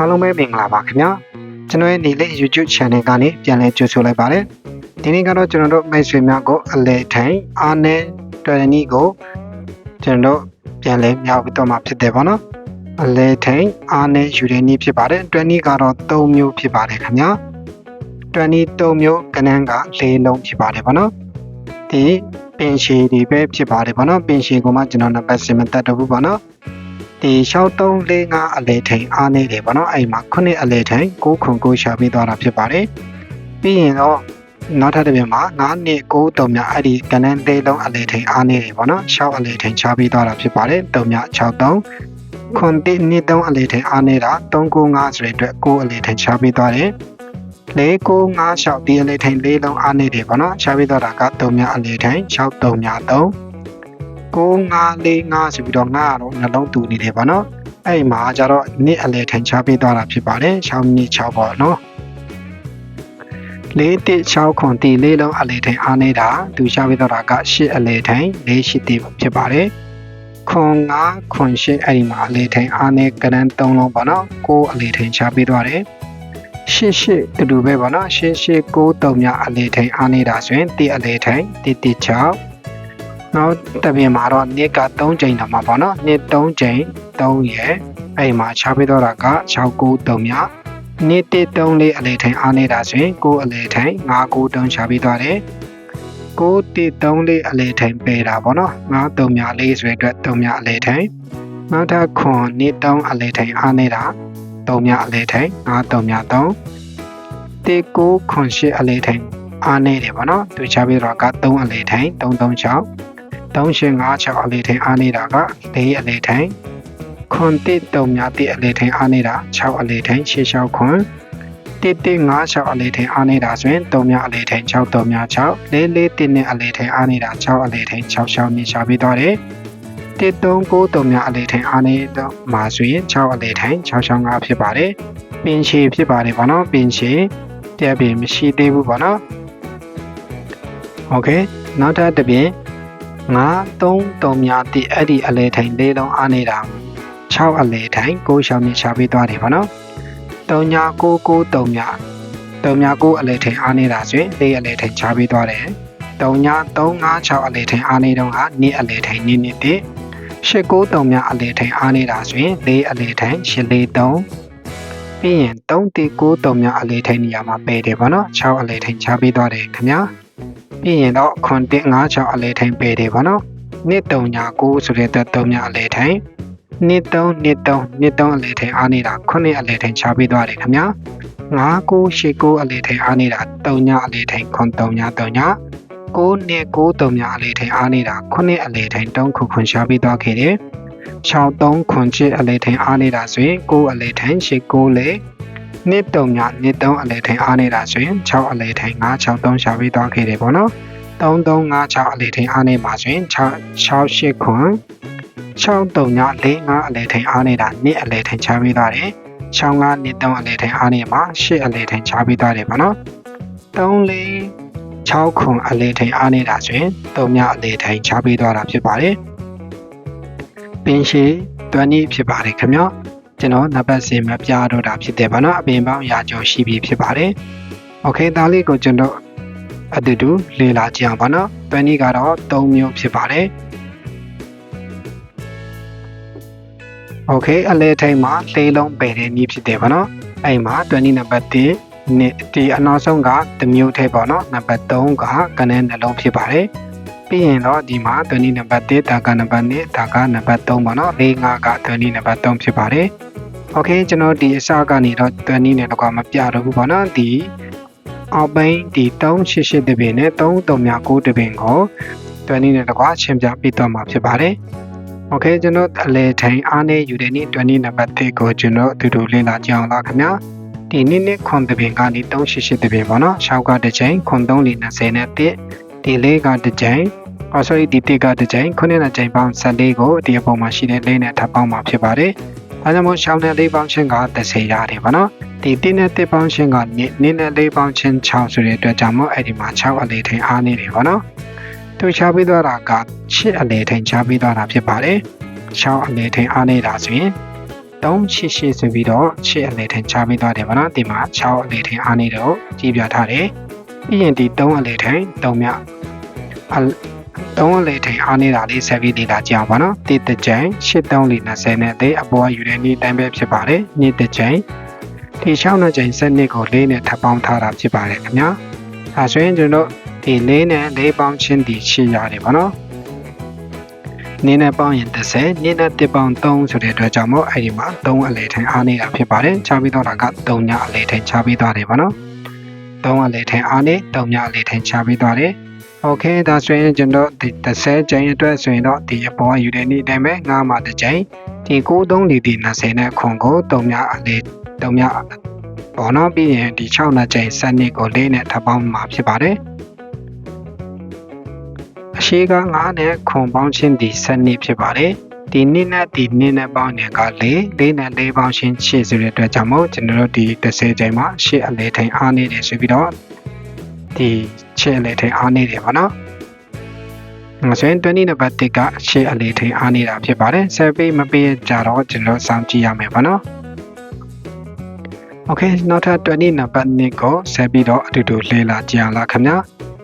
အားလုံးပဲမင်္ဂလာပါခင်ဗျာကျွန်တော်ရဲ့နေလေး YouTube Channel ကနေပြန်လည်ကြိုဆိုလိုက်ပါတယ်ဒီနေ့ကတော့ကျွန်တော်တို့မိတ်ဆွေများကိုအလဲထိုင်အားနဲ့တွေ့တဲ့နေ့ကိုကျွန်တော်တို့ပြန်လည်မြောက်ပြီးတော့မှဖြစ်တယ်ပေါ့နော်အလဲထိုင်အားနဲ့ယူတဲ့နေ့ဖြစ်ပါတယ်တွေ့နေ့ကတော့၃မျိုးဖြစ်ပါတယ်ခင်ဗျာတွေ့နေ့၃မျိုးကနန်းက၄လုံးဖြစ်ပါတယ်ပေါ့နော်ဒီပင်ရှည်တွေပဲဖြစ်ပါတယ်ပေါ့နော်ပင်ရှည်ကမှကျွန်တော်နံပါတ်7မတက်တော့ဘူးပေါ့နော် ဒီ6345အလဲထိန်အားနေတယ်ပေါ့နော်အဲ့မှာ9အလဲထိန်6ခွန်6ရှာပေးသွားတာဖြစ်ပါတယ်ပြီးရင်တော့နောက်ထပ်တစ်ပြန်မှာ9နှစ်9တုံမြအဲ့ဒီကနန်းသေးလုံးအလဲထိန်အားနေတယ်ပေါ့နော်6အလဲထိန်ချပေးသွားတာဖြစ်ပါတယ်တုံမြ63ခွန်တိနှစ်3အလဲထိန်အားနေတာ395ဆိုတဲ့အတွက်9အလဲထိန်ချပေးသွားတယ်4956ဒီအလဲထိန်၄လုံးအားနေတယ်ပေါ့နော်ချပေးသွားတာကတုံမြအလဲထိန်6တုံမြ3 9545ဆိုပြီးတော့ငါကတော့နှလုံးတူနေတယ်ပေါ့နော်အဲ့မှာကျတော့နှစ်အလဲထိုင်ချပေးသွားတာဖြစ်ပါတယ်6နှစ်6ပေါ့နော်၄တစ်6ခွန်တီလေးလုံးအလဲထိုင်အားနေတာသူချပေးသွားတာက8အလဲထိုင်၄8တီဖြစ်ပါတယ်ခွန်9ခွန်8အဲ့ဒီမှာအလဲထိုင်အားနေကရန်3လုံးပေါ့နော်9အလဲထိုင်ချပေးသွားတယ်ရှစ်ရှစ်တူတူပဲပေါ့နော်ရှစ်ရှစ်9တုံမြအလဲထိုင်အားနေတာဆိုရင်တိအလဲထိုင်တိတိ6 နောက်တပြင်မှာတော့နှစ်က3ချိန်တော့မှာပေါ့နော်နှစ်3ချိန်3ရယ်အဲ့မှာချပေးတော့တာက69မြနှစ်1 3လေးအလေထိုင်အားနေတာဆိုရင်9အလေထိုင်9 9တုံးချပေးသွားတယ်9 1 3လေးအလေထိုင်ပယ်တာပေါ့နော်9 3မြလေးဆိုတဲ့အတွက်3မြအလေထိုင်နောက်ထပ်ခွန်နှစ်3အလေထိုင်အားနေတာ3မြအလေထိုင်9 3မြ3 1 9ခွန်8အလေထိုင်အားနေတယ်ပေါ့နော်သူချပေးတော့က3အလေထိုင်336 3856အလေထိန်အားနေတာက4အလေထိန်ခွန်တစ်တုံများတစ်အလေထိန်အားနေတာ6အလေထိန်66ခွန်တစ်တစ်56အလေထိန်အားနေတာဆိုရင်3များအလေထိန်6တုံများ6 4 4တစ်နဲ့အလေထိန်အားနေတာ6အလေထိန်66မြင်ရှာပေးသွားတယ်တစ်3 9တုံများအလေထိန်အားနေတော့မှာဆိုရင်6အလေထိန်665ဖြစ်ပါတယ်ပင်ရှည်ဖြစ်ပါတယ်ဗောနော်ပင်ရှည်ပြပင်မရှိသေးဘူးဗောနော်โอเคနောက်ထပ်တစ်ပြင် ငါ3တုံများတိအဲ့ဒီအလဲထိုင်လေးလုံးအားနေတာ6အလဲထိုင်6ရှောင်းမြချပေးသွားတယ်ဗောနော်3ညာ9 9တုံများတုံများ9အလဲထိုင်အားနေတာဆိုရင်4အလဲထိုင်ချပေးသွားတယ်3ညာ3 5 6အလဲထိုင်အားနေတော့က2အလဲထိုင်2နှစ်တိ8 9တုံများအလဲထိုင်အားနေတာဆိုရင်4အလဲထိုင်8 4 3ပြီးရင်3တိ9တုံများအလဲထိုင်နေရာမှာပယ်တယ်ဗောနော်6အလဲထိုင်ချပေးသွားတယ်ခင်ဗျာ ပြီးရင်တော့ခွန်1 5 6အလဲထိုင်ပယ်တယ်ဗောနော်နှစ်3ညာ9ဆိုတဲ့3ညာအလဲထိုင်နှစ်3နှစ်3နှစ်3အလဲထိုင်အားနေတာ9အလဲထိုင်ချပေးသွားတယ်ခင်ဗျာ9 9 8 9အလဲထိုင်အားနေတာ3ညာအလဲထိုင်ခွန်3ညာ3ညာ9နှစ်9 3ညာအလဲထိုင်အားနေတာ9အလဲထိုင်3ခုခွန်ချပေးသွားခဲ့တယ်6 3ခွန်7အလဲထိုင်အားနေတာဆိုရင်9အလဲထိုင်8 9လေ နှစ်တုံညနှစ်တုံးအလဲထိုင်အားနေတာဆိုရင်6အလဲထိုင်9 6 3ရှာပြီးသွားခဲ့တယ်ပေါ့နော်3 3 5 6အလဲထိုင်အားနေမှာဆိုရင်6 6 8ခွန်6တုံည4 5အလဲထိုင်အားနေတာနှစ်အလဲထိုင်ချပြီးသွားတယ်6 5နှစ်တုံးအလဲထိုင်အားနေမှာ8အလဲထိုင်ချပြီးသွားတယ်ပေါ့နော်3 4 6ခွန်အလဲထိုင်အားနေတာဆိုရင်3ညအလဲထိုင်ချပြီးသွားတာဖြစ်ပါတယ်ပင်ရှိတွန်းဤဖြစ်ပါတယ်ခင်ဗျာ ကျွန်တော်နံပါတ်စင်မပြတော့တာဖြစ်တယ်ဗောနော်အပင်ပေါင်းရာကျော်ရှိပြီဖြစ်ပါတယ်။ Okay ဒါလေးကိုကျွန်တော်အတူတူလေ့လာကြည့်အောင်ဗောနော်။တွန်းဤကတော့3မျိုးဖြစ်ပါတယ်။ Okay အလဲထိန်မှာလေးလုံးပယ်တဲ့နည်းဖြစ်တယ်ဗောနော်။အဲ့မှာတွန်းဤနံပါတ်1နှစ်ဒီအနောက်ဆုံးကတစ်မျိုးထဲပေါ့နော်။နံပါတ်3ကကနန်းနှလုံးဖြစ်ပါတယ်။ ပြီးရင်တော့ဒီမှာတွန်းဤနံပါတ်1ဒါကနံပါတ်2ဒါကနံပါတ်3ပေါ့နော်။၄၅ကတွန်းဤနံပါတ်3ဖြစ်ပါတယ်။ Okay ကျွန်တော်ဒီအစကနေတော့တွန်းနီးနဲ့တော့မပြတော့ဘူးပေါ့နော်ဒီအောက်ပိုင်းဒီ388တပင်နဲ့3396တပင်ကိုတွန်းနီးနဲ့တော့ချင်းပြပြီးတော့မှာဖြစ်ပါတယ် Okay ကျွန်တော်အလဲထိုင်အားနဲ့ယူတဲ့နေ့တွန်းနီးနံပါတ်1ကိုကျွန်တော်အတူတူလေ့လာကြအောင်လားခင်ဗျာဒီနေ့နေ့ခွန်တပင်ကနေ388တပင်ပေါ့နော်6ကတစ်ချိန်ခွန်3လ20နဲ့1 ဒီလေးကတစ်ချိန်အော် sorry ဒီတစ်ကတစ်ချိန်ခုနှစ်နဲ့ချိန်ပေါင်း14ကိုဒီအပေါ်မှာရှိတဲ့လေးနဲ့ထပ်ပေါင်းမှာဖြစ်ပါတယ်ဒါကြောင့်မို့ရှောင်းတဲ့လေးပေါင်းချင်းက30ရတယ်ဗောနော်ဒီတင်းနဲ့တစ်ပေါင်းချင်းကနင်းနဲ့လေးပေါင်းချင်း6ဆိုတဲ့အတွက်ကြောင့်မို့အဲ့ဒီမှာ6အလေးထိန်အားနေတယ်ဗောနော်သူချပေးသွားတာက8အလေးထိန်ချပေးသွားတာဖြစ်ပါတယ်6အလေးထိန်အားနေတာဆိုရင်388ဆိုပြီးတော့8အလေထင်ချပေးသွားတယ်ဗောနော်ဒီမှာ6အလေထင်အားနေတော့ကြည့်ပြထားတယ် ပြီးရင်ဒီ3အလေထင်3မြအ3အလေထင်အားနေတာလေးဆက်ပြီးလေ့လာကြအောင်ဗောနော်တိတကြိမ်83လ20နဲ့တဲ့အပေါ်ယူတဲ့နေ့တိုင်းပဲဖြစ်ပါတယ်နေ့တကြိမ်ဒီ6နှစ်ကြိမ်7နှစ်ကို၄နဲ့ထပ်ပေါင်းထားတာဖြစ်ပါတယ်ခင်ဗျာဒါဆိုရင်ကျွန်တော်ဒီ၄နဲ့၄ပေါင်းချင်းဒီရှင်းရတယ်ဗောနော်နင်းနဲ့ပေါင်းရင်30နင်းနဲ့တစ်ပေါင်း3ဆိုတဲ့အတွက်ကြောင့်မို့အဲ့ဒီမှာ3အလေထိုင်အားနေတာဖြစ်ပါတယ်ချပြီးတော့တာက3ညအလေထိုင်ချပြီးသွားတယ်ဗောနော် သုံးအလေထင်အားနဲ့တုံမြအလေထင်ချပေးသွားတယ်။ Okay ဒါဆိုရင်ကျွန်တော်ဒီ30ကျိန်းအတွက်ဆိုရင်တော့ဒီအပေါ်ယူတဲ့နေ့တိုင်းပဲငါးမှာတစ်ကျိန်းဒီ93ဒီဒီ20နဲ့ခွန်ကိုတုံမြအလေတုံမြပေါ်တော့ပြီးရင်ဒီ6နှစ်ကျိန်းစနစ်ကို၄နဲ့ထပ်ပေါင်းမှာဖြစ်ပါတယ်။အရှိက9နဲ့ခွန်ပေါင်းခြင်းဒီစနစ်ဖြစ်ပါတယ်။ ဒီနှစ်နဲ့ဒီနှစ်နဲ့ပေါင်းနေကလေ၄နဲ့၄ပေါင်းချင်းရှိဆိုတဲ့အတွက်ကြောင့်မို့ကျွန်တော်တို့ဒီ30ချိန်မှာရှေ့အလေထိုင်အားနေတယ်ဆိုပြီးတော့ဒီရှေ့အလေထိုင်အားနေတယ်ပေါ့နော်ငါဆိုရင်20နံပါတ်1ကရှေ့အလေထိုင်အားနေတာဖြစ်ပါတယ်ဆက်ပြီးမပေးကြတော့ကျွန်တော်စောင့်ကြည့်ရမယ်ပေါ့နော် Okay နောက်ထပ်20နံပါတ်2ကိုဆက်ပြီးတော့အတူတူလေ့လာကြရအောင်လားခင်ဗျာ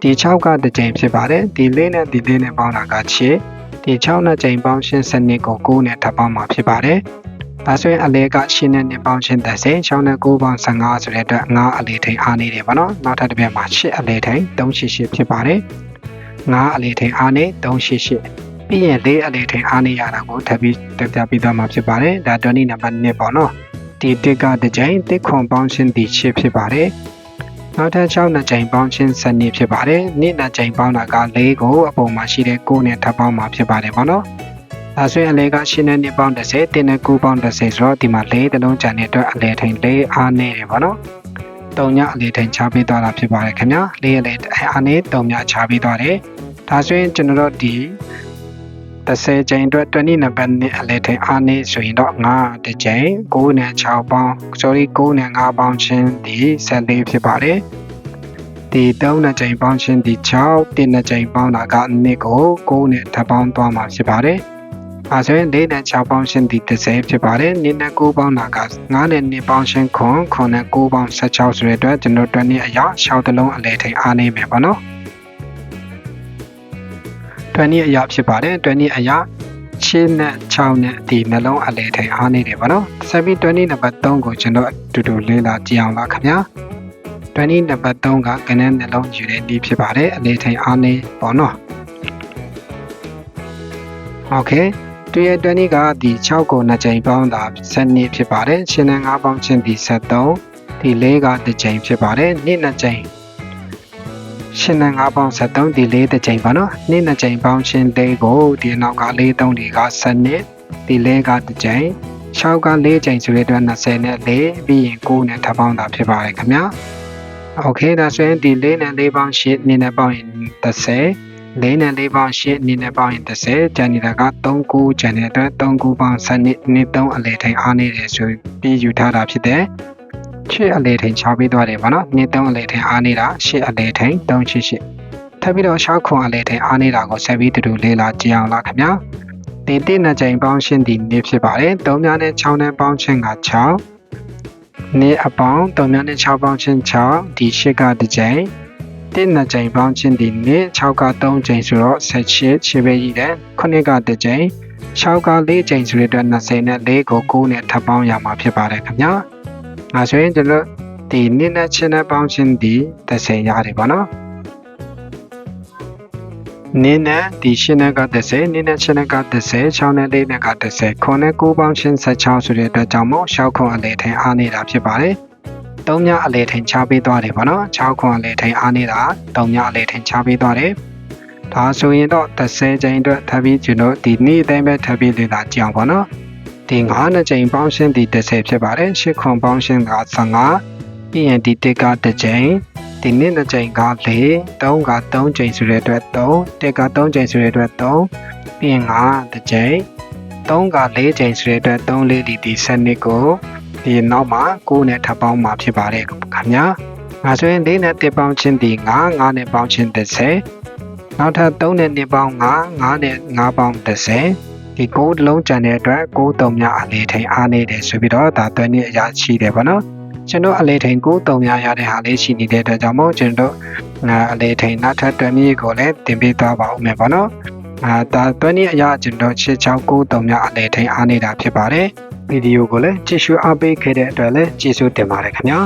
ဒီ6ကတစ်ကြိမ်ဖြစ်ပါတယ်ဒီလေးနဲ့ဒီလေးနဲ့ပေါင်းတာက6 ဒီ6နဲ့ကြိမ်ပေါင်းရှင်းစနစ်ကို9နဲ့ထပ်ပေါင်းမှာဖြစ်ပါတယ်ဒါဆိုရင်အလဲကရှင်းနဲ့နှစ်ပေါင်းရှင်း30 6နဲ့9ပေါင်း15ဆိုတဲ့အတွက်9အလဲထိန်အားနေတယ်ဗောနော်နောက်ထပ်တစ်ပြက်မှာ8အလဲထိန်388ဖြစ်ပါတယ်9အလဲထိန်အားနေ388ပြီးရင်4အလဲထိန်အားနေရတာကိုထပ်ပြီးတက်ပြပြီးသွားမှာဖြစ်ပါတယ်ဒါ20နံပါတ်1ပေါ့နော်ဒီတစ်ကတစ်ကြိမ်တစ်ခွန်ပေါင်းရှင်းဒီ8ဖြစ်ပါတယ် နောက်ထပ်6နှစ်ကြိမ်ပေါင်းချင်း7နှစ်ဖြစ်ပါတယ်။နှစ်နှစ်ကြိမ်ပေါင်းတာက4ကိုအပုံမှာရှိတဲ့9နဲ့ထပ်ပေါင်းမှာဖြစ်ပါတယ်ပေါ့နော်။ဒါဆိုရင်အလဲက8နဲ့2ပေါင်း30 1နဲ့9ပေါင်း30ဆိုတော့ဒီမှာ4တလုံးကျန်တဲ့အတွက်အလဲထိန်4အားနေတယ်ပေါ့နော်။3ညအလဲထိန်ချပေးသွားတာဖြစ်ပါတယ်ခင်ဗျာ။4အလဲအားနေ3ညချပေးသွားတယ်။ဒါဆိုရင်ကျွန်တော်တို့ဒီ 30ကျိန်အတွက်20နံပါတ်နဲ့အလဲထိန်အားနေဆိုရင်တော့9တစ်ကျိန်9နဲ့6ပေါင်း sorry 9နဲ့5ပေါင်းချင်းဒီ14ဖြစ်ပါတယ်ဒီ3နဲ့ကျိန်ပေါင်းချင်းဒီ6တစ်နဲ့ကျိန်ပေါင်းတာက2ကို9နဲ့ထပ်ပေါင်းသွားမှာဖြစ်ပါတယ်အဲဆိုရင်4နဲ့6ပေါင်းချင်းဒီ30ဖြစ်ပါတယ်2နဲ့9ပေါင်းတာက9နဲ့2ပေါင်းချင်းခွန်ခွန်နဲ့9ပေါင်း16ဆိုတဲ့အတွက်ကျွန်တော်တို့နေ့အရာ6တလုံးအလဲထိန်အားနေမယ်ပေါ့နော် 20အရာဖြစ်ပါတယ်20အရာ6နဲ့6နဲ့ဒီနှလုံးအလဲထိန်အားနေတယ်ဗောနော်ဆက်ပြီး20နံပါတ်3ကိုကျွန်တော်အတူတူလေ့လာကြည့်အောင်ပါခင်ဗျာ20နံပါတ်3ကကနန်းနှလုံးယူတဲ့ဒီဖြစ်ပါတယ်အလဲထိန်အားနေပေါ့နော်โอเคတူရ20ကဒီ6ကို2ချိန်ပေါင်းတာ7ဖြစ်ပါတယ်ရှင်နဲ့5ပေါင်းချင်းဒီ73ဒီ4ကတစ်ချိန်ဖြစ်ပါတယ်2 2ချိန် ရှင်နဲ့5ပေါင်း73ဒီ4တစ်ချိန်ပါနော်နေ့နှစ်ချိန်ပေါင်းချင်း4ကိုဒီအနောက်က4 3ဒီက7နှစ်ဒီ4ကတစ်ချိန်6က4ချိန်ဆိုတဲ့အတွက်20နဲ့4ပြီးရင်9နဲ့ထပ်ပေါင်းတာဖြစ်ပါတယ်ခင်ဗျာโอเคဒါဆိုရင်ဒီ4နဲ့4ပေါင်း8နေ့နဲ့ပေါင်းရင်30လေးနဲ့လေးပေါင်း8နည်းနဲ့ပေါင်းရင်30ကျန်နေတာက3ခုကျန်တဲ့အတွက်3ခုပေါင်း7နှစ်နှစ်3အလေထိန်အားနေတယ်ဆိုပြီးယူထားတာဖြစ်တယ် ရှစ်အလေထိန်ချပေးသွားတယ်ဗောနော်နှစ်3အလေထိန်အားနေတာရှစ်အလေထိန်388ထပ်ပြီးတော့6ခွန်အလေထိန်အားနေတာကိုဆက်ပြီးတူတူလေးလာကြည့်အောင်လားခင်ဗျာဒီတိနှစ်ချိန်ပေါင်းရှင်းဒီနေ့ဖြစ်ပါတယ်3များနဲ့6နဲ့ပေါင်းချင်းက6နေ့အပေါင်း3များနဲ့6ပေါင်းချင်း6ဒီရှစ်ကတစ်ချိန်တစ်နှစ်ချိန်ပေါင်းချင်းဒီနေ့6က3ချိန်ဆိုတော့18ခြေပဲရည်တယ်9ကတစ်ချိန်6က4ချိန်ဆိုတဲ့အတွက်20နဲ့4ကို9နဲ့ထပ်ပေါင်းရမှာဖြစ်ပါတယ်ခင်ဗျာ။ ဒါဆိုရင်ကျွန်တော်ဒီနှစ်နဲ့ချင်းနဲ့ပေါင်းချင်းဒီ30ရတယ်ပေါ့နော်။နင်းနဲ့ဒီရှင်းနဲ့က30နင်းနဲ့ချင်းနဲ့က30 6နဲ့4နဲ့က30ခွန်နဲ့9ပေါင်းချင်း16ဆိုတဲ့အတွက်ကြောင့်မို့6ခွန်အလေထင်အားနေတာဖြစ်ပါတယ်။3ညအလေထင်ချပေးသွားတယ်ပေါ့နော်။6ခွန်အလေထင်အားနေတာ3ညအလေထင်ချပေးသွားတယ်။ဒါဆိုရင်တော့30ချိန်အတွက်ထပ်ပြီးကျွန်တော်ဒီနေ့အတိုင်းပဲထပ်ပြီးလေ့လာကြည့်အောင်ပေါ့နော်။ ဒီ9နှစ်ချိန်ပေါင်းရှင်းဒီ30ဖြစ်ပါတယ်ရှစ်ခွန်ပေါင်းရှင်းက15ပြီးရင်ဒီတစ်ကတစ်ချိန်ဒီနှစ်နှစ်ချိန်က4 3က3ချိန်ဆိုတဲ့အတွက်3တစ်က3ချိန်ဆိုတဲ့အတွက်3ပြီးရင်5တစ်ချိန်3က4ချိန်ဆိုတဲ့အတွက်3လေးဒီဒီစနစ်ကိုဒီနောက်မှာ9နဲ့ထပ်ပေါင်းမှာဖြစ်ပါတယ်ခင်ဗျာငါဆိုရင်4နဲ့တစ်ပေါင်းချင်းဒီ9 9နဲ့ပေါင်းချင်း30နောက်ထပ်3နဲ့2ပေါင်း9 9နဲ့5ပေါင်း30 ဒီကိုးတစ်လုံးကြံတဲ့အတွက်ကိုးတုံမြအလေထိန်အားနေတယ်ဆိုပြီးတော့ဒါတွဲနည်းအရာရှိတယ်ပေါ့နော်ကျွန်တော်အလေထိန်ကိုးတုံမြရတဲ့ဟာလေးရှိနေတဲ့အတွက်ကြောင့်မို့ကျွန်တော်အလေထိန်နောက်ထပ်တွဲနည်းကိုလည်းတင်ပေးသွားပါဦးမယ်ပေါ့နော်အာဒါတွဲနည်းအရာကျွန်တော်6693မြအလေထိန်အားနေတာဖြစ်ပါတယ်ဗီဒီယိုကိုလည်းကြည့်ရှုအားပေးခဲ့တဲ့အတွက်လည်းကျေးဇူးတင်ပါတယ်ခင်ဗျာ